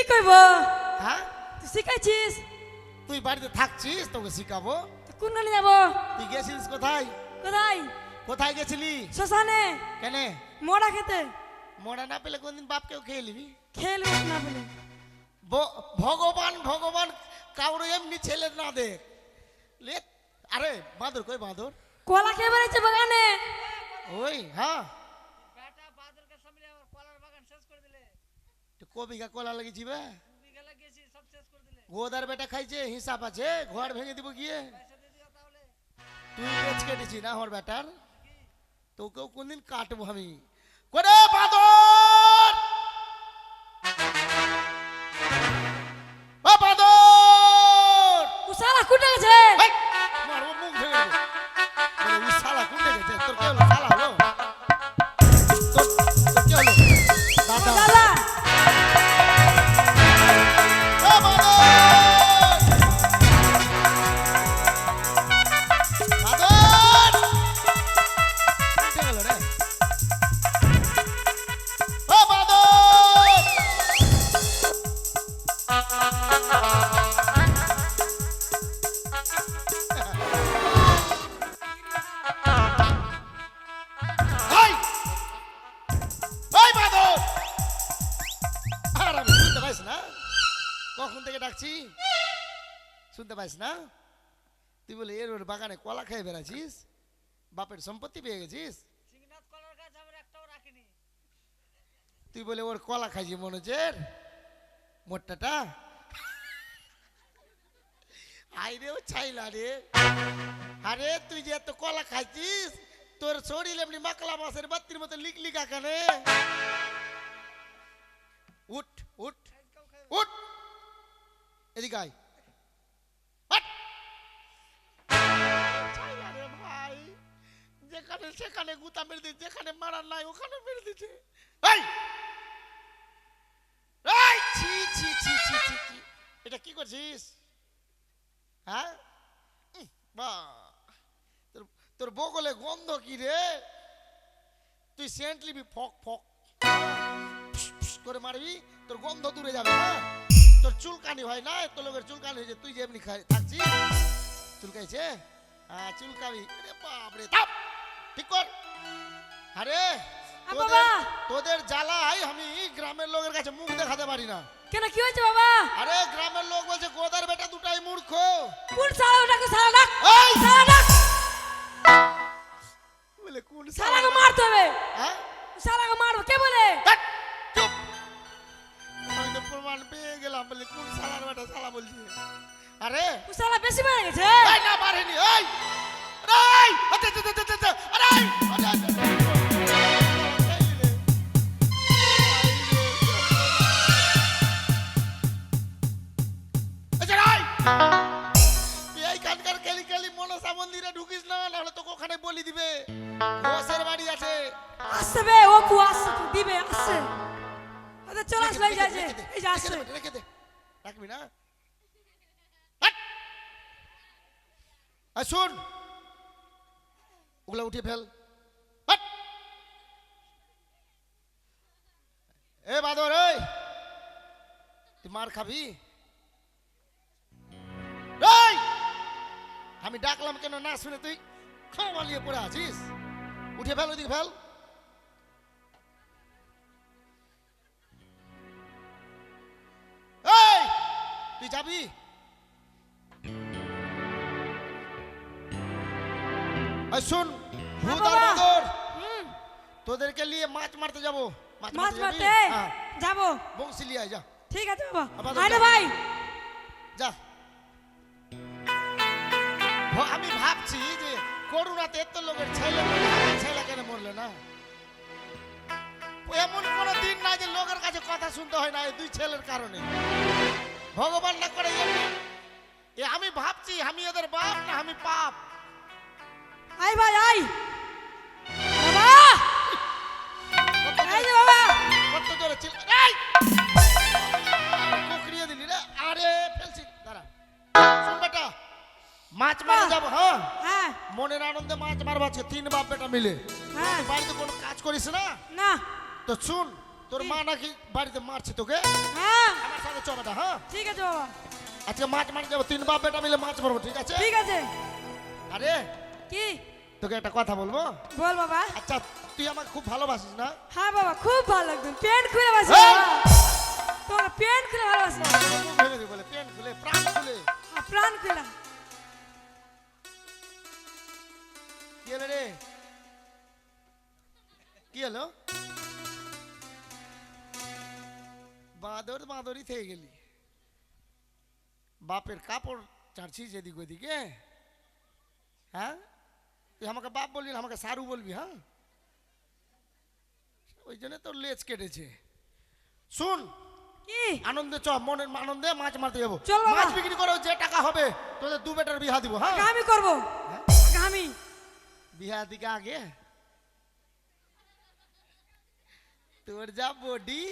কি কইব হ্যাঁ? তুই শিখাইছিস? তুই বাড়িতে থাকছিস তোকে শিখাবো। কোন গানে যাব? তুই গেছিলিস কোথায়? কোথায়? কোথায় গেছিলি? শ্মশানে। কেন? মোড়া খেতে। মরা না পেলে কোনদিন বাপকেও খেয়ে নিবি। খেল না ব- ভগবান ভগবান কাউরে এমনি ছেলে না দে। লে আরে বাঁদর কই বাঁদর? কলা খেয়ে বেড়েছে বাগানে। ওই হ্যাঁ বেটা বাদলকে সামনে আমার কলার বাগান শেষ করে দিলে তো কবিকা কলা লাগিয়েছি বে বিঘা গোদার বেটা খাইছে হিসাব আছে ঘর ভেঙে দিব গিয়ে? তুই বেচ কেটেছি না আমার বেটার? তোকেও কোনদিন কাটবো আমি। করে বাঁদর! বাগানে কলা খেয়ে বেড়াছিস বাপের সম্পত্তি পেয়ে গেছিস? তুই বলে ওর কলা খাইছি মনোজের মোট্টাটা? আই রে ও ছাইলা রে। আরে তুই যে এত কলা খাইছিস তোর শরীর এমনি মাকলা মাছের বাত্তির মতো লিক লিকা কানে উঠ উঠ উঠ। এদিকে আয়। যেখানে সেখানে গুতা মেরে দিচ্ছে যেখানে মারার নাই ওখানে মেরে দিচ্ছে এটা কি করছিস? হ্যাঁ? তোর বগলে গন্ধ কি রে? তুই সেন্ট লিবি ফক ফক। করে মারবি, তোর গন্ধ দূরে যাবে হ্যাঁ? তোর চুলকানি হয় না? তোর লোকের চুলকানি হয়েছে, তুই যে এমনি খাই থাকছিস? চুলকাইছে? হ্যাঁ চুলকাবি। রে বাপ রে থাপ ঠিক কর। আরে বাবা! তোদের জ্বালাই আমি গ্রামের লোকের কাছে মুখ দেখাতে পারি না। কেন কি হয়েছে বাবা? আরে গ্রামের লোক বলছে গোদার বেটা দুটাই মূর্খ। কোন সালা ওটাকে সালা ডাক এই! সালা ডাক বলে কোন সালাকে মারতে হবে। হ্যাঁ? সালাকে মারবো কে বলে? চুপ। আমি তো প্রমাণ পেয়ে গেলাম বলে কোন সালার বেটা সালা বলছি? আরে ও সালা বেশি মেরে গেছে? না মারেনি এই! এই আচ্ছা আচ্ছা আচ্ছা আচ্ছা আরে এই, আরে, আরে, আচ্ছা, এই! তুই এইখানকার কেলি কেলি মনসা মন্দিরে ঢুকিস না নাহলে তোকে ওখানে বলি দিবে। ঘোষের বাড়ি আছে। আসছে বে ও কু আসছে তো দিবে আসছে আচ্ছা চল আসলে এই যাচ্ছে এই যে আসছে রেখে দে। রাখবি না? আর শোন ওগুলা উঠিয়ে ফেল! এ বাদর, এই! তুই মার খাবি? আমি ডাকলাম কেন না শুনে তুই নিয়ে পড়ে আছিস? উঠে ফেল, ওইদিকে ফেল। তুই যাবি? শুন ভূত আর বাবা। বাঁদর হুম। তোদেরকে নিয়ে মাছ মারতে যাব। মাছ? মারতে হ্যাঁ যাব? বংশী লিয়ে আয়, যা। ঠিক আছে বাবা। আবার আরে যা। ভাই। যা। ভ- আমি ভাবছি যে করুণাতে এত লোকের ছেলে মরলো, আমার ছেলে কেন মরলো না? এমন কোনো দিন নাই যে লোকের কাছে কথা শুনতে হয় না এই দুই ছেলের কারণে। ভগবান না করে এমনি। এ আমি ভাবছি আমি এদের বাপ না আমি পাপ। আই ভাই আই বাবা! এই যে বাবা! কত জোরে চিল এই! কুকরিয়ে দিলি রে। আরে ফেলছি। দাঁড়া। শুন বেটা মাছ মারা যাব হ্যাঁ? হ্যাঁ। মনের আনন্দে মাছ মারবো আজকে। তিন বাপ বেটা মিলে। হ্যাঁ। বাড়িতে কোনো কাজ করিস না? না। তো শুন তোর মা নাকি বাড়িতে মারছে তোকে? হ্যাঁ। আমার সাথে বেটা হ্যাঁ? ঠিক আছে বাবা। আজকে মাছ মারতে যাব তিন বাপ বেটা মিলে মাছ মারবো ঠিক আছে? ঠিক আছে। আরে কি? তোকে একটা কথা বলব? বল বাবা। আচ্ছা তুই আমাকে খুব ভালোবাসিস না? হ্যাঁ বাবা খুব ভালো একদম প্যান্ট খুলে বাসি। এই! তোমার প্যান্ট খুলে ভালোবাসি। দিই বলে খুলে প্রাণ খুলে। হ্যাঁ, প্রাণ খুলে। কি হলো রে? কি হলো? বাঁদর বাঁদরই থেকে গেলি। বাপের কাপড় চাড়ছিস এদিক ওদিকে? হ্যাঁ? তুই আমাকে বাপ বলবি না আমাকে সারু বলবি হ্যাঁ? ওই জন্য তোর লেজ কেটেছে। শুন কি? আনন্দে চ মনের আনন্দে মাছ মারতে যাব। চল মাছ বিক্রি করো যে টাকা হবে তোদের দু বেটার বিহা দিব হ্যাঁ? আমি করব। আমি বিহা দিকে আগে। তোর যা বডি।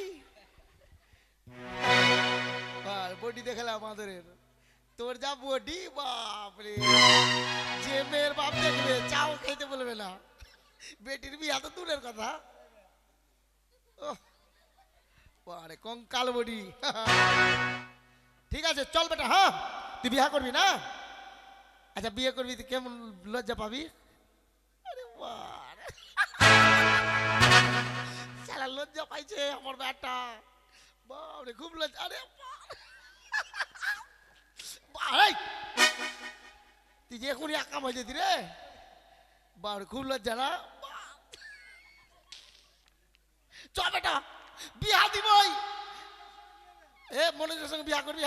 বডি দেখালাম আমাদের। তোর যা বডি, বাপরে। যে মেয়ের বাপ দেখবে, চাও খেতে বলবে না। বেটির বিয়া তো দূরের কথা। বারে, কঙ্কাল বডি। ঠিক আছে, চল বেটা হ্যাঁ? তুই বিয়া করবি না? আচ্ছা বিয়ে করবি, তুই কেমন লজ্জা পাবি? আরে লজ্জা পাইছে আমার বেটা বাপরে, খুব লজ্জা। আরে। তুই যে এখনই একা মজে দি রে বাবরে খুব লজ্জা না? চ বেটা, বিয়া দিবই। এ মনোজের সঙ্গে বিয়া করবি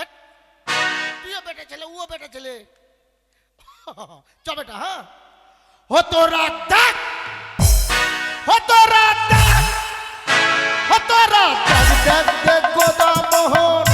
তুইও বেটা ছেলে, ও বেটা ছেলে। চ বেটা হ্যাঁ? হতো রাত দেখ! হতো রাত দেখ! হতো রাত দেখ দেখ গোদা মোহন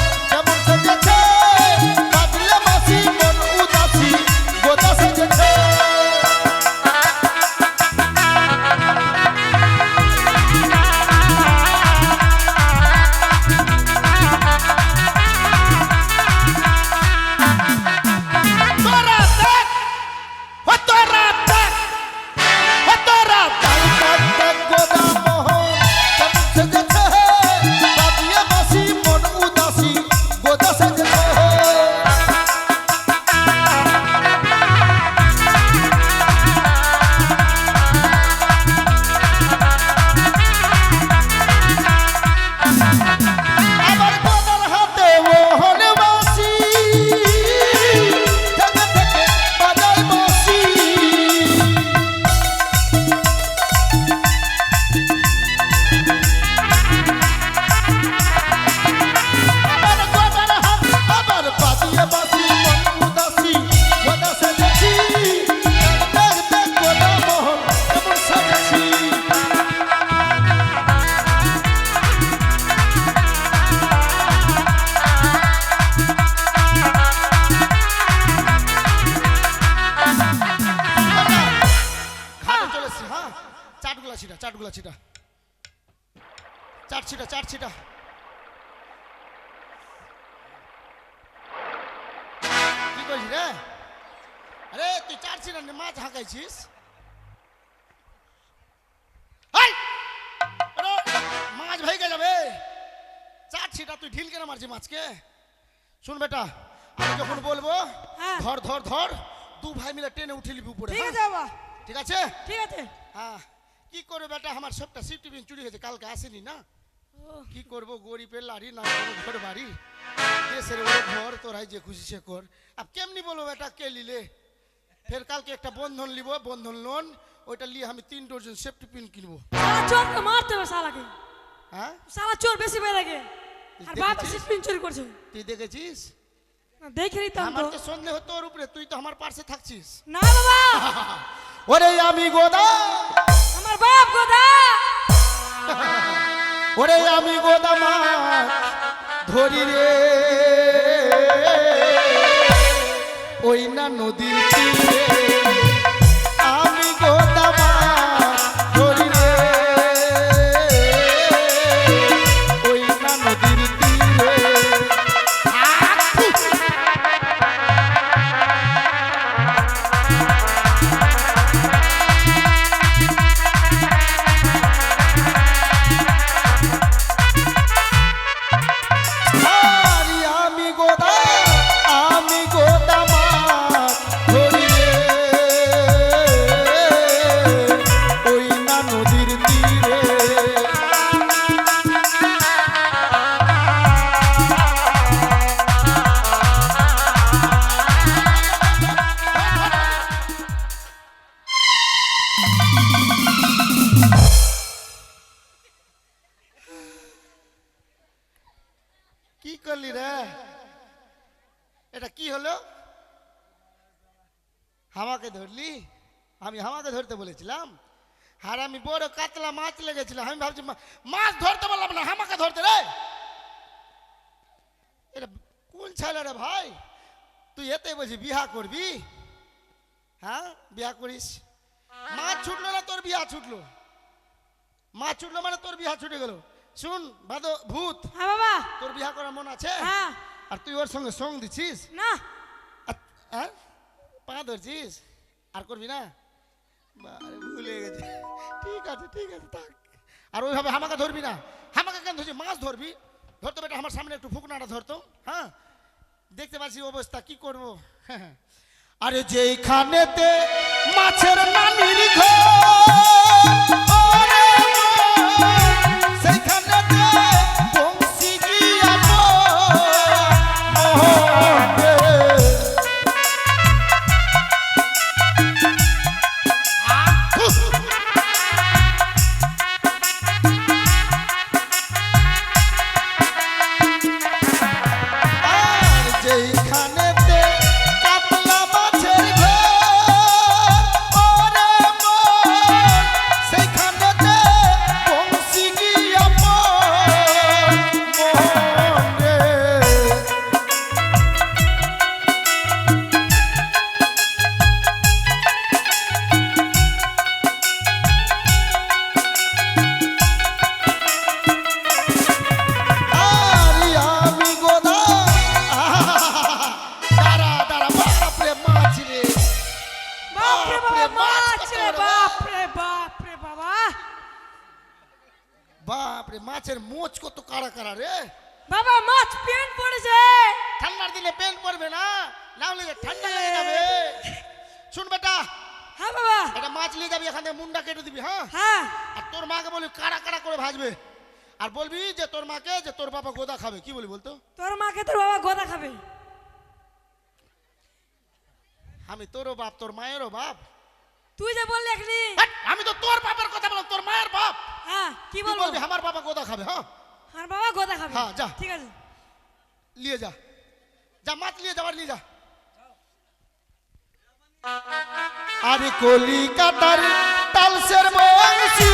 তুই ঢিল কেন মারছিস মাছকে? শুন বেটা আমি যখন বলব হ্যাঁ। ধর ধর ধর দু ভাই মিলে টেনে উঠে নিবি উপরে ঠিক হ্যাঁ? আছে বাবা। ঠিক আছে? ঠিক আছে। হ্যাঁ। কি করবে বেটা? আমার সবটা সিফ টিফিন চুরি হয়েছে কালকে আসেনি না? কি করব? গরিবের লাড়ি না কোনো ঘর বাড়ি। দেশের বড় ঘর তোরাই যে খুশি সে কর। আর কেমনি বলব বেটা কে লিলে ফের কালকে একটা বন্ধন লিব বন্ধন লোন ওইটা নিয়ে আমি তিন ডজন সেফটি পিন কিনবো। চোরকে মারতে হবে শালাকে। হ্যাঁ? সালা চোর বেশি বেড়ে লাগে আর বাপ? চুরি করছে। তুই দেখেছিস? না, দেখে নিতাম আমার তো। সন্দেহ তোর উপরে তুই তো আমার পাশে থাকছিস। না বাবা! ওরে আমি গোদা! আমার বাপ গোদা! ওরে আমি গোদা মাছ ধরি রে। ওই না নদীর তীরে। ধরতে বলেছিলাম? আর আমি বড় কাতলা মাছ লেগেছিলাম। আমি ভাবছি মাছ ধরতে পারলাম না হামাকে ধরতে রে এটা কোন ছেলে রে ভাই? তুই এতে বলছি বিহা করবি? হ্যাঁ বিয়া করিস? মাছ ছুটলো না তোর বিয়া ছুটলো। মাছ ছুটলো মানে তোর বিয়া ছুটে গেল। শুন ভাদ ভূত। হ্যাঁ বাবা। তোর বিয়া করার মন আছে? হ্যাঁ। আর তুই ওর সঙ্গে সঙ্গ দিছিস না। হ্যাঁ? পা ধরছিস? আর করবি না? ঠিক আছে ঠিক আছে, থাক। আর ওইভাবে হামাকে ধরবি না। হামাকে কেন ধরছি মাছ ধরবি। ধরতো বেটা, আমার সামনে একটু ফুকনাটা ধরতো হ্যাঁ? দেখতে পাচ্ছি অবস্থা, কি করব? আরে যেইখানেতে মাছের নানির ঘর সেইখানেতে বাবা মাছ নিয়ে যাবি এখান থেকে মুন্ডা কেটে দিবি হ্যাঁ? হ্যাঁ। আর তোর মাকে বলবি কাড়া কাড়া করে ভাজবে। আর বলবি যে তোর মাকে যে তোর বাবা গোদা খাবে কি বলি বলতো? তোর মাকে তোর বাবা গোদা খাবে। আমি তোরও বাপ তোর মায়েরও বাপ। তুই যে বললি এখনি হাট, আমি তো তোর বাপের কথা বললাম তোর মায়ের বাপ। হ্যাঁ কি বলব বলবি? আমার বাবা গোদা খাবে হ্যাঁ? আর বাবা গোদা খাবে। হ্যাঁ, যা। ঠিক আছে। নিয়ে যা। যা মাছ নিয়ে যাবার নিয়ে যা। আরে কলিকাতার তালসের বংশী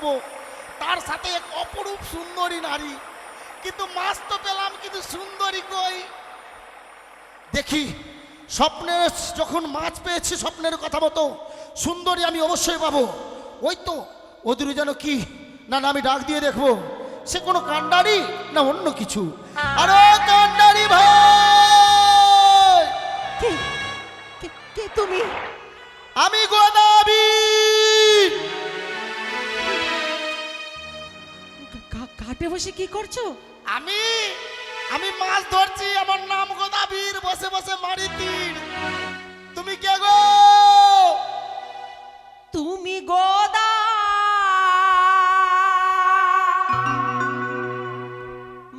পাবো তার সাথে এক অপরূপ সুন্দরী নারী। কিন্তু মাছ তো পেলাম কিন্তু সুন্দরী কই? দেখি স্বপ্নে যখন মাছ পেয়েছি স্বপ্নের কথা মতো সুন্দরী আমি অবশ্যই পাবো। ওই তো ওদের যেন কি? না না আমি ডাক দিয়ে দেখব। সে কোনো কাণ্ডারি না অন্য কিছু? আরে কাণ্ডারি ভাই! কে তুমি? আমি গোদাবি ঘাটে বসে কি করছ? আমি আমি মাছ ধরছি আমার নাম গোদাবীর বসে বসে মারি তীর। তুমি কে গো? তুমি গোদা।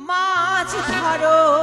মাছ ধরো।